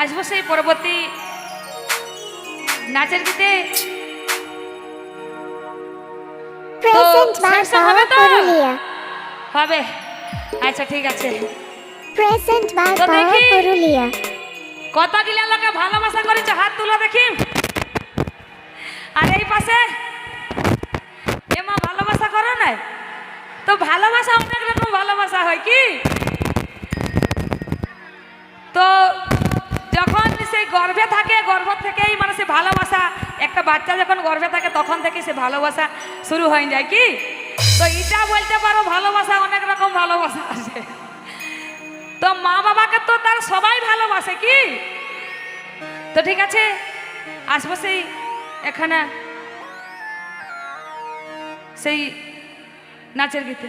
আসব সেই পরবর্তী নাচের গীতে হবে তো? হবে। আচ্ছা ঠিক আছে। প্রেজেন্ট বাই তো পুরুলিয়া। কত গিলা লোকে ভালোবাসা করেছে হাত তুলো দেখি। আর এই পাশে এমা ভালোবাসা করো না তো ভালোবাসা অনেক রকম ভালোবাসা হয় কি? তো যখন সেই গর্ভে থাকে, গর্ভ থেকেই মানে সে ভালোবাসা, একটা বাচ্চা যখন গর্ভে থাকে, তখন থেকে সে ভালোবাসা শুরু হয়ে যায়, কি? তো এটা বলতে পারো, ভালোবাসা, অনেক রকম ভালোবাসা আছে। তো মা বাবাকে তো তার সবাই ভালোবাসে, কি? তো ঠিক আছে, আসব সেই এখানে, সেই নাচের গীতে।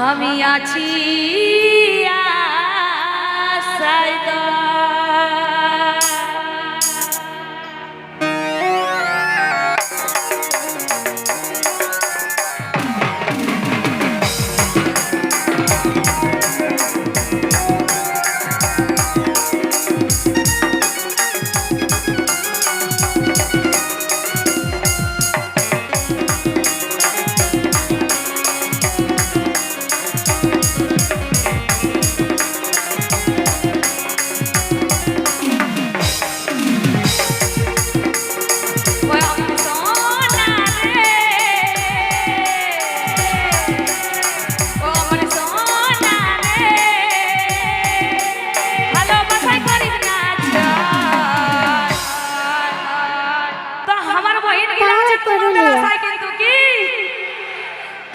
আমি আছি আশায়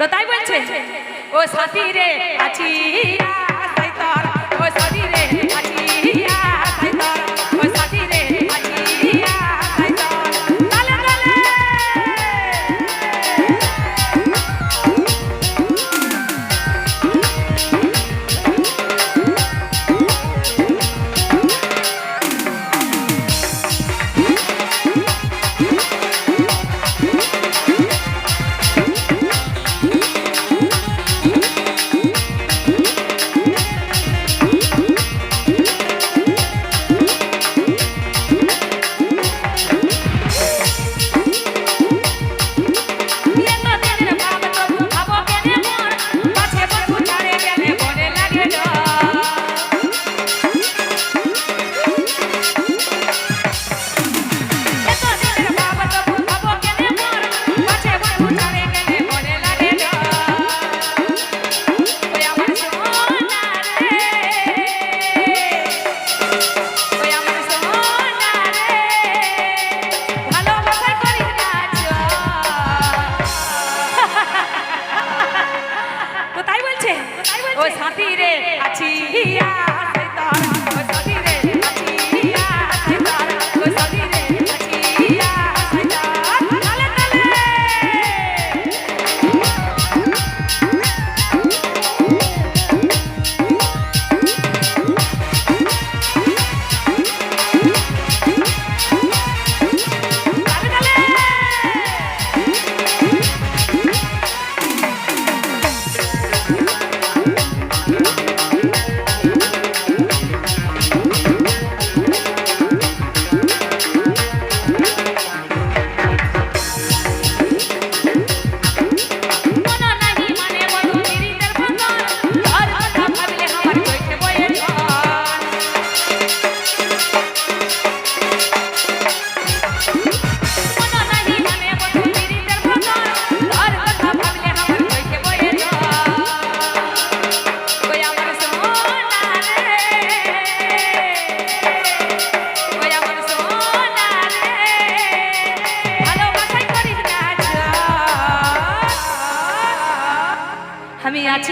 তো তাই বলছে ও সাথী রে আছি। আমি আছি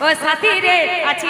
ও সাথী রে আছি